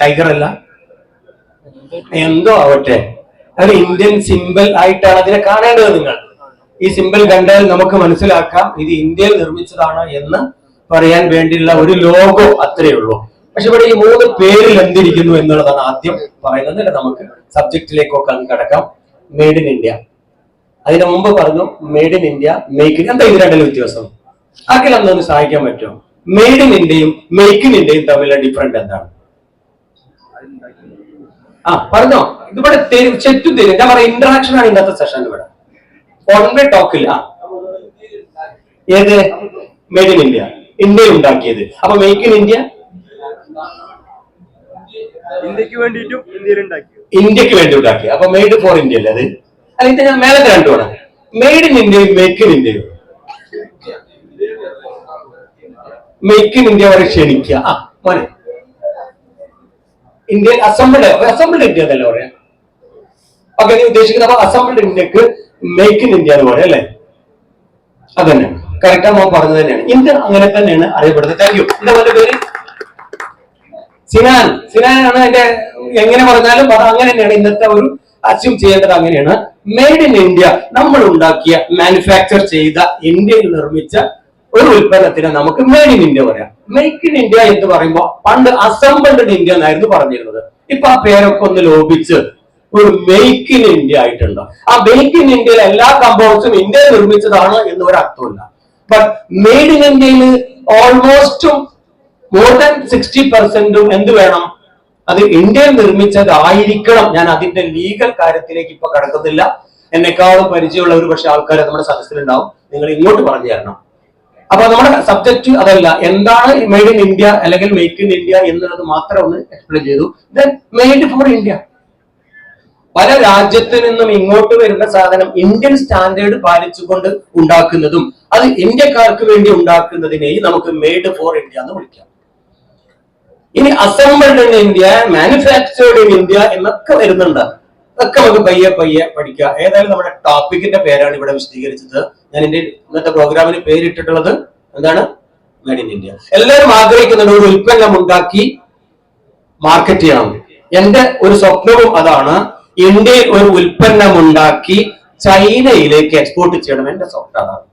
Tiger അല്ല എന്തോ ആവട്ടെ. അത് ഇന്ത്യൻ സിമ്പിൾ ആയിട്ടാണ് അതിനെ കാണേണ്ടത് നിങ്ങൾ. ഈ സിമ്പിൾ കണ്ടാൽ നമുക്ക് മനസ്സിലാക്കാം ഇത് ഇന്ത്യയിൽ നിർമ്മിച്ചതാണ് എന്ന് പറയാൻ വേണ്ടിയുള്ള ഒരു ലോഗോ അത്രയേ ഉള്ളൂ. പക്ഷെ ഇവിടെ ഈ മൂന്ന് പേരിൽ എന്തിരിക്കുന്നു എന്നുള്ളതാണ് ആദ്യം പറയുന്നത്. നമുക്ക് സബ്ജക്റ്റിലേക്കൊക്കെ അങ്ങ് കിടക്കാം. മെയ്ഡ് ഇൻ ഇന്ത്യ അതിന് മുമ്പ് പറഞ്ഞു made in India make in എന്താ ഇത് രണ്ടിലും വ്യത്യാസം? ആക്കിൽ അന്നൊന്ന് സഹായിക്കാൻ പറ്റുമോ? മെയ്ഡ് ഇൻ ഇന്ത്യയും മേക്ക് ഇൻ ഇന്ത്യയും തമ്മിലുള്ള ഡിഫറന്റ് എന്താണ്? ആ പറഞ്ഞോ. ഇതിവിടെ തരും ചെറ്റു തരും. ഞാൻ പറയാം ഇന്ററാക്ഷൻ ആണ് ഇന്നത്തെ സെഷൻ ഇവിടെ. ഓൺവേ ടോക്കില്ല ഏത്? മെയ്ഡ് ഇൻ ഇന്ത്യ ഇന്ത്യ ഉണ്ടാക്കിയത്. അപ്പൊ മേക്ക് ഇൻ ഇന്ത്യ ഇന്ത്യയ്ക്ക് വേണ്ടിയിട്ടും ഇന്ത്യയിൽ ഉണ്ടാക്കി ഇന്ത്യയ്ക്ക് വേണ്ടി ഉണ്ടാക്കി. അപ്പൊ മെയ്ഡ് ഫോർ ഇന്ത്യ അല്ലേ അത്? അല്ല ഇത് ഞാൻ മേലെ രണ്ടുമാണ് മെയ്ഡ് ഇൻ ഇന്ത്യയും മേക്ക് ഇൻ ഇന്ത്യയും മേക്ക് ഇൻ ഇന്ത്യ വരെ ക്ഷണിക്കുക. ആ മോനെ. ഇന്ത്യ അസംബിൾഡ് അസംബിൾഡ് ഇന്ത്യ എന്നല്ലേ പറയാം? ഓക്കെ നീ ഉദ്ദേശിക്കുന്ന അസംബിൾഡ് ഇന്ത്യയ്ക്ക് മേക്ക് ഇൻ ഇന്ത്യ എന്ന് പറയാം അല്ലേ? അതന്നെ. കറക്റ്റ് മോൻ പറഞ്ഞത് തന്നെയാണ്. ഇന്ത്യ അങ്ങനെ തന്നെയാണ് അറിയപ്പെടുന്നത്. താങ്ക് യു എന്താ മോന്റെ പേര്? സിനാൻ. സിനാനാണ് എന്റെ എങ്ങനെ പറഞ്ഞാലും അങ്ങനെ തന്നെയാണ്. ഇന്നത്തെ ഒരു അസ്യൂം ചെയ്യേണ്ടത് അങ്ങനെയാണ്. മെയ്ഡ് ഇൻ ഇന്ത്യ നമ്മൾ ഉണ്ടാക്കിയ മാനുഫാക്ചർ ചെയ്ത ഇന്ത്യയിൽ നിർമ്മിച്ച ഒരു ഉൽപ്പന്നത്തിന് നമുക്ക് മെയ്ഡ് ഇൻ ഇന്ത്യ പറയാം. മെയ്ക്ക് ഇൻ ഇന്ത്യ എന്ന് പറയുമ്പോൾ പണ്ട് അസംബിൾഡ് ഇൻ ഇന്ത്യ എന്നായിരുന്നു പറഞ്ഞിരുന്നത്. ഇപ്പൊ ആ പേരൊക്കെ ഒന്ന് ലോപിച്ച് ഒരു മെയ്ക്ക് ഇൻ ഇന്ത്യ ആയിട്ടുണ്ട്. ആ മെയ്ക്ക് ഇൻ ഇന്ത്യയിലെ എല്ലാ കമ്പോസും ഇന്ത്യയിൽ നിർമ്മിച്ചതാണ് എന്ന് ഒരു ബട്ട് മെയ്ഡ് ഇൻ ഇന്ത്യയിൽ ഓൾമോസ്റ്റും മോർ ദാൻ സിക്സ്റ്റി പെർസെന്റും എന്ത് വേണം? അത് ഇന്ത്യയിൽ നിർമ്മിച്ചതായിരിക്കണം. ഞാൻ അതിന്റെ ലീഗൽ കാര്യത്തിലേക്ക് ഇപ്പൊ കടക്കുന്നില്ല. എന്നെക്കാളും പരിചയമുള്ള ഒരു പക്ഷെ ആൾക്കാർ നമ്മുടെ സദസ്സിലുണ്ടാവും നിങ്ങൾ ഇങ്ങോട്ട് പറഞ്ഞു തരണം. അപ്പൊ നമ്മുടെ സബ്ജക്ട് അതല്ല എന്താണ് മെയ്ഡ് ഇൻ ഇന്ത്യ അല്ലെങ്കിൽ മെയ്ക്ക് ഇൻ ഇന്ത്യ എന്നുള്ളത് മാത്രം ഒന്ന് എക്സ്പ്ലെയിൻ ചെയ്തു. ദെൻ മെയ്ഡ് ഫോർ ഇന്ത്യ പല രാജ്യത്ത് നിന്നും ഇങ്ങോട്ട് വരുന്ന സാധനം ഇന്ത്യൻ സ്റ്റാൻഡേർഡ് പാലിച്ചുകൊണ്ട് ഉണ്ടാക്കുന്നതും അത് ഇന്ത്യക്കാർക്ക് വേണ്ടി ഉണ്ടാക്കുന്നതിനെയും നമുക്ക് മെയ്ഡ് ഫോർ ഇന്ത്യ എന്ന് വിളിക്കാം. ഇനി assembled in India manufactured in India എന്നൊക്കെ വരുന്നുണ്ട്. അതൊക്കെ നമുക്ക് പയ്യെ പയ്യെ പഠിക്കാം ഏതായാലും നമ്മുടെ ടോപ്പിക്കിന്റെ പേരാണ് ഇവിടെ വിശദീകരിച്ചത്. ഞാൻ എന്റെ ഇന്നത്തെ പ്രോഗ്രാമിന് പേരിട്ടിട്ടുള്ളത് എന്താണ്? മേഡ് ഇൻ ഇന്ത്യ എല്ലാവരും ആഗ്രഹിക്കുന്നുണ്ട് ഒരു ഉൽപ്പന്നം ഉണ്ടാക്കി മാർക്കറ്റ് ചെയ്യണം. എന്റെ ഒരു സ്വപ്നവും അതാണ് ഇന്ത്യയിൽ ഒരു ഉൽപ്പന്നം ഉണ്ടാക്കി ചൈനയിലേക്ക് എക്സ്പോർട്ട് ചെയ്യണം. എന്റെ സ്വപ്നം അതാണ്.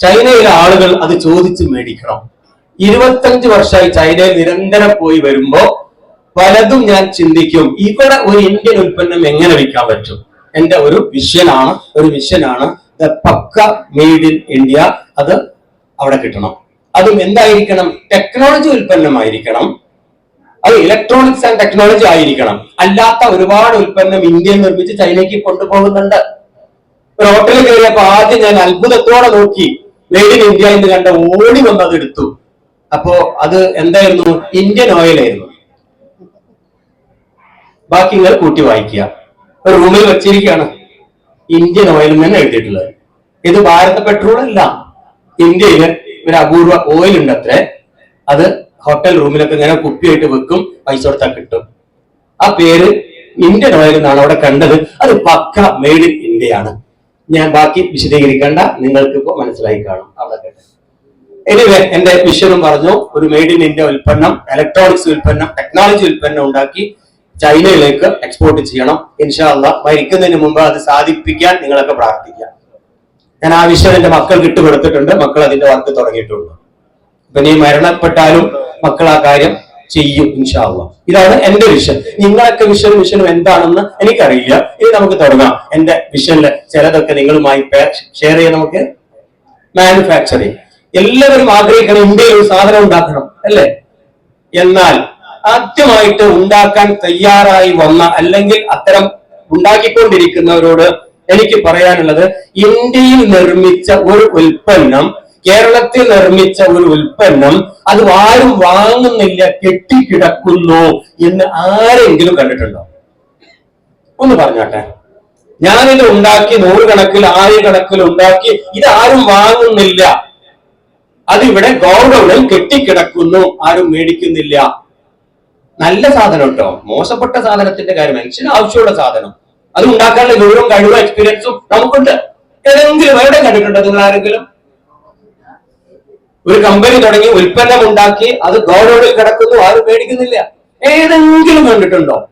ചൈനയിലെ ആളുകൾ അത് ചോദിച്ച് മേടിക്കണം. ഇരുപത്തഞ്ച് വർഷമായി ചൈനയിൽ നിരന്തരം പോയി വരുമ്പോ പലതും ഞാൻ ചിന്തിക്കും. ഇവിടെ ഒരു ഇന്ത്യൻ ഉൽപ്പന്നം എങ്ങനെ വിൽക്കാൻ പറ്റും? എന്റെ ഒരു വിഷനാണ് ഒരു വിഷനാണ് the pakka made in India അത് അവിടെ കിട്ടണം. അതും എന്തായിരിക്കണം? ടെക്നോളജി ഉൽപ്പന്നമായിരിക്കണം. അത് ഇലക്ട്രോണിക്സ് ആൻഡ് ടെക്നോളജി ആയിരിക്കണം. അല്ലാത്ത ഒരുപാട് ഉൽപ്പന്നം ഇന്ത്യയിൽ നിർമ്മിച്ച് ചൈനയ്ക്ക് കൊണ്ടുപോകുന്നുണ്ട്. ഒരു ഹോട്ടലിൽ കയറിയപ്പോ ആദ്യം ഞാൻ അത്ഭുതത്തോടെ നോക്കി. മെയ്ഡ് ഇൻ ഇന്ത്യ എന്ന് കണ്ട ഓടി വന്നത് എടുത്തു. അപ്പോ അത് എന്തായിരുന്നു? ഇന്ത്യൻ ഓയിൽ ആയിരുന്നു. ബാക്കി നിങ്ങൾ കൂട്ടി വായിക്കുക. ഒരു റൂമിൽ വെച്ചിരിക്കുകയാണ് ഇന്ത്യൻ ഓയിൽ തന്നെ എഴുതിയിട്ടുള്ളത്. ഇത് ഭാരത പെട്രോൾ അല്ല. ഇന്ത്യയിൽ ഒരു അപൂർവ ഓയിൽ ഉണ്ട് അത്രേ. അത് ഹോട്ടൽ റൂമിലൊക്കെ ഇങ്ങനെ കുപ്പിയായിട്ട് വെക്കും പൈസ കൊടുത്താൽ കിട്ടും. ആ പേര് ഇന്ത്യൻ ഓയിൽ എന്നാണ് അവിടെ കണ്ടത്. അത് പക്ക മെയ്ഡ് ഇൻ ഇന്ത്യയാണ്. ഞാൻ ബാക്കി വിശദീകരിക്കേണ്ട. നിങ്ങൾക്ക് ഇപ്പോൾ മനസ്സിലായി കാണും അവിടെ എനിവേ എന്റെ വിഷയം പറഞ്ഞു ഒരു മെയ്ഡ് ഇൻ ഇന്ത്യ ഉൽപ്പന്നം ഇലക്ട്രോണിക്സ് ഉൽപ്പന്നം ടെക്നോളജി ഉൽപ്പന്നം ഉണ്ടാക്കി ചൈനയിലേക്ക് എക്സ്പോർട്ട് ചെയ്യണം. ഇൻഷാല്ല മരിക്കുന്നതിന് മുമ്പ് അത് സാധിപ്പിക്കാൻ നിങ്ങളൊക്കെ പ്രാർത്ഥിക്കാം ഞാൻ ആ വിഷയം എന്റെ മക്കൾക്ക് ഇട്ടുകൊടുത്തിട്ടുണ്ട് മക്കൾ അതിന്റെ വർക്ക് തുടങ്ങിയിട്ടുണ്ട്. അപ്പൊ നീ മരണപ്പെട്ടാലും മക്കൾ ആ കാര്യം ചെയ്യും ഇൻഷാല്ല ഇതാണ് എന്റെ വിഷൻ നിങ്ങളൊക്കെ വിഷൻ വിഷനും എന്താണെന്ന് എനിക്കറിയില്ല. ഇനി നമുക്ക് തുടങ്ങാം. എന്റെ വിഷനിലെ ചിലതൊക്കെ നിങ്ങളുമായി ഷെയർ ചെയ്യാം നമുക്ക്. മാനുഫാക്ചറിങ് എല്ലാവരും ആഗ്രഹിക്കണം ഇന്ത്യയിൽ ഒരു സാധനം ഉണ്ടാക്കണം അല്ലേ? എന്നാൽ ആദ്യമായിട്ട് ഉണ്ടാക്കാൻ തയ്യാറായി വന്ന അല്ലെങ്കിൽ അത്തരം ഉണ്ടാക്കിക്കൊണ്ടിരിക്കുന്നവരോട് എനിക്ക് പറയാനുള്ളത് ഇന്ത്യയിൽ നിർമ്മിച്ച ഒരു ഉൽപ്പന്നം കേരളത്തിൽ നിർമ്മിച്ച ഒരു ഉൽപ്പന്നം അത് ആരും വാങ്ങുന്നില്ല കെട്ടിക്കിടക്കുന്നു എന്ന് ആരെങ്കിലും കണ്ടിട്ടുണ്ടോ? ഒന്ന് പറഞ്ഞാട്ടെ. ഞാനിത് ഉണ്ടാക്കി നൂറുകണക്കിൽ ആയിരക്കണക്കിൽ ഉണ്ടാക്കി ഇത് ആരും വാങ്ങുന്നില്ല. അതിവിടെ ഗോഡൌണിൽ കെട്ടിക്കിടക്കുന്നു ആരും മേടിക്കുന്നില്ല. നല്ല സാധനം കേട്ടോ മോശപ്പെട്ട സാധനത്തിന്റെ കാര്യം മനുഷ്യന് ആവശ്യമുള്ള സാധനം. അത് ഉണ്ടാക്കാനുള്ള ഗൗരവം കഴിവും എക്സ്പീരിയൻസും നമുക്കുണ്ട്. ഏതെങ്കിലും എവിടെ കണ്ടിട്ടുണ്ടോ നിങ്ങൾ ആരെങ്കിലും? ഒരു കമ്പനി തുടങ്ങി ഉൽപ്പന്നം ഉണ്ടാക്കി അത് ഗോഡൌണിൽ കിടക്കുന്നു ആരും മേടിക്കുന്നില്ല. ഏതെങ്കിലും കണ്ടിട്ടുണ്ടോ?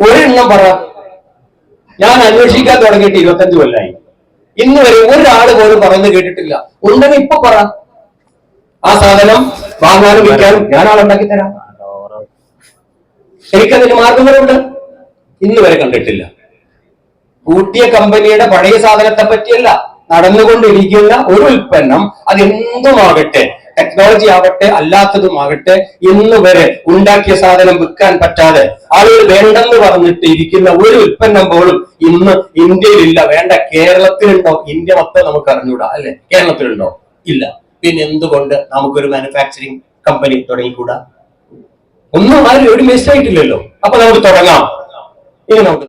ഒരെണ്ണം പറ. ഞാൻ അന്വേഷിക്കാൻ തുടങ്ങിയിട്ട് ഇരുപത്തഞ്ച് കൊല്ലായി. ഇന്ന് വരെ ഒരാൾ പോലും പറയുന്നത് കേട്ടിട്ടില്ല. ഉണ്ടെങ്കിൽ ഇപ്പൊ പറ. ആ സാധനം വാങ്ങാനും വിൽക്കാനും ഞാൻ ആളുണ്ടാക്കി തരാം. എനിക്കതിന് മാർഗങ്ങളുണ്ട്? ഇന്ന് വരെ കണ്ടിട്ടില്ല. കൂട്ടിയ കമ്പനിയുടെ പഴയ സാധനത്തെ പറ്റിയല്ല നടന്നുകൊണ്ടിരിക്കുന്ന ഒരു ഉൽപ്പന്നം അതെന്തുമാകട്ടെ ടെക്നോളജി ആവട്ടെ അല്ലാത്തതുമാകട്ടെ ഇന്ന് വരെ ഉണ്ടാക്കിയ സാധനം വിൽക്കാൻ പറ്റാതെ ആളുകൾ വേണ്ടെന്ന് പറഞ്ഞിട്ട് ഇരിക്കുന്ന ഒരു ഉൽപ്പന്നം പോലും ഇന്ന് ഇന്ത്യയിലില്ല. വേണ്ട കേരളത്തിലുണ്ടോ? ഇന്ത്യ മൊത്തം നമുക്ക് അറിഞ്ഞൂടാ അല്ലെ? കേരളത്തിലുണ്ടോ? ഇല്ല. പിന്നെ എന്തുകൊണ്ട് നമുക്കൊരു മാനുഫാക്ചറിങ് കമ്പനി തുടങ്ങിക്കൂടാ? ഒന്നും ആരും എവിടെ വേസ്റ്റ് ആയിട്ടില്ലല്ലോ അപ്പൊ നമുക്ക് തുടങ്ങാം. ഇനി നമുക്ക്